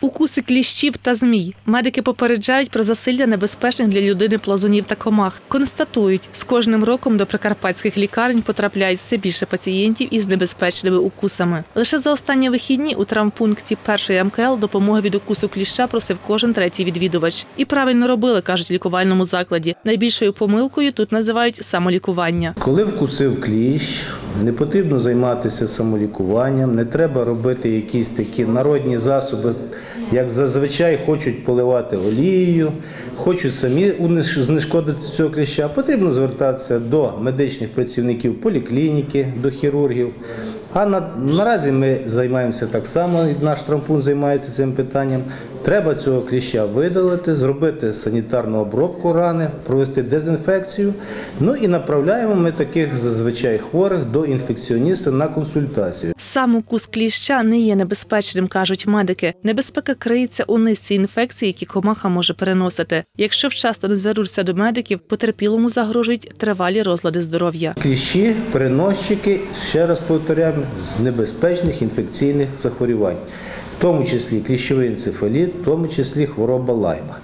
Укуси кліщів та змій. Медики попереджають про засилля небезпечних для людини плазунів та комах. Констатують, з кожним роком до прикарпатських лікарень потрапляють все більше пацієнтів із небезпечними укусами. Лише за останні вихідні у травмпункті першої МКЛ допомоги від укусу кліща просив кожен третій відвідувач. І правильно робили, кажуть в лікувальному закладі. Найбільшою помилкою тут називають самолікування. Коли вкусив кліщ, не потрібно займатися самолікуванням, не треба робити якісь такі народні засоби, як зазвичай хочуть поливати олією, хочуть самі знешкодити цього кліща. Потрібно звертатися до медичних працівників поліклініки, до хірургів. А на, наразі ми займаємося так само, і наш трампун займається цим питанням. Треба цього кліща видалити, зробити санітарну обробку рани, провести дезінфекцію. Ну і направляємо ми таких зазвичай хворих до інфекціоніста на консультацію. Сам укус кліща не є небезпечним, кажуть медики. Небезпека криється у низці інфекцій, які комаха може переносити. Якщо вчасно не звернутися до медиків, потерпілому загрожують тривалі розлади здоров'я. Кліщі, переносчики, ще раз повторяємо, з небезпечних інфекційних захворювань, в тому числі кліщовий енцефаліт, в тому числі хвороба лайма.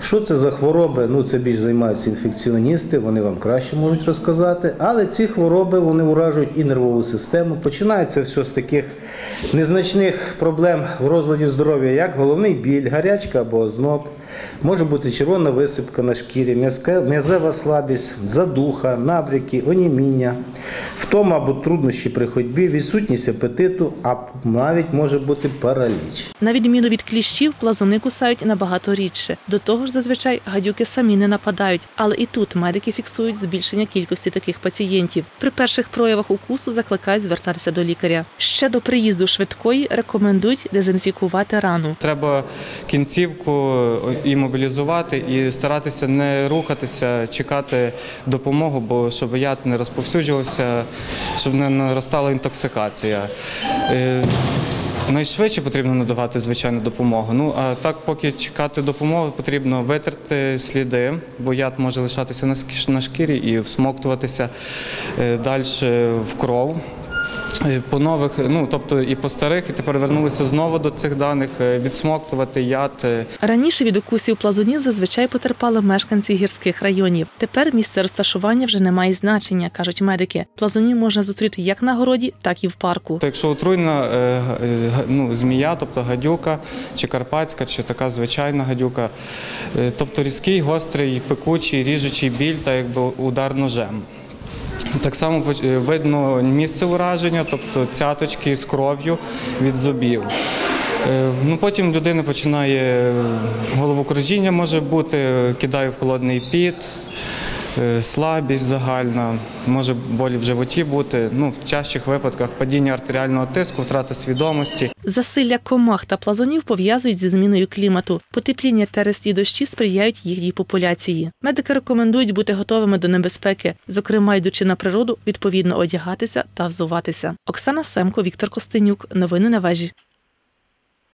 Що це за хвороби? Ну це більш займаються інфекціоністи, вони вам краще можуть розказати. Але ці хвороби вони уражують і нервову систему. Починається все з таких незначних проблем в розладі здоров'я, як головний біль, гарячка або озноб. Може бути червона висипка на шкірі, м'язева слабість, задуха, набряки, оніміння, втома або труднощі при ходьбі, відсутність апетиту, а навіть може бути параліч. На відміну від кліщів, плазуни кусають набагато рідше. До того ж, зазвичай гадюки самі не нападають, але і тут медики фіксують збільшення кількості таких пацієнтів. При перших проявах укусу закликають звертатися до лікаря. Ще до приїзду швидкої рекомендують дезінфікувати рану. Треба кінцівку імобілізувати і старатися не рухатися, чекати допомогу, бо щоб яд не розповсюджувався, щоб не наростала інтоксикація. Е, Найшвидше потрібно надавати звичайну допомогу. Ну а так, поки чекати допомоги, потрібно витерти сліди, бо яд може лишатися на шкірі і всмоктуватися далі в кров. Е, По нових, ну тобто і по старих, і тепер вернулися знову до цих даних, е, відсмоктувати яд. е, Раніше від укусів плазунів зазвичай потерпали мешканці гірських районів. Тепер місце розташування вже не має значення, кажуть медики. Плазунів можна зустріти як на городі, так і в парку. То якщо отруйна е, е, ну, змія, тобто гадюка, чи карпатська, чи така звичайна гадюка, е, тобто різкий, гострий, пекучий, ріжучий біль та якби удар ножем. Так само е, видно місце ураження, тобто цяточки з кров'ю від зубів. Е, Ну, потім людина починає головокружіння може бути, кидає в холодний піт, слабість загальна, може болі в животі бути. Ну, в тяжчих випадках падіння артеріального тиску, втрата свідомості. Засилля комах та плазунів пов'язують зі зміною клімату. Потепління та рясні дощі сприяють їхній популяції. Медики рекомендують бути готовими до небезпеки, зокрема, йдучи на природу, відповідно одягатися та взуватися. Оксана Семко, Віктор Костенюк. Новини на вежі.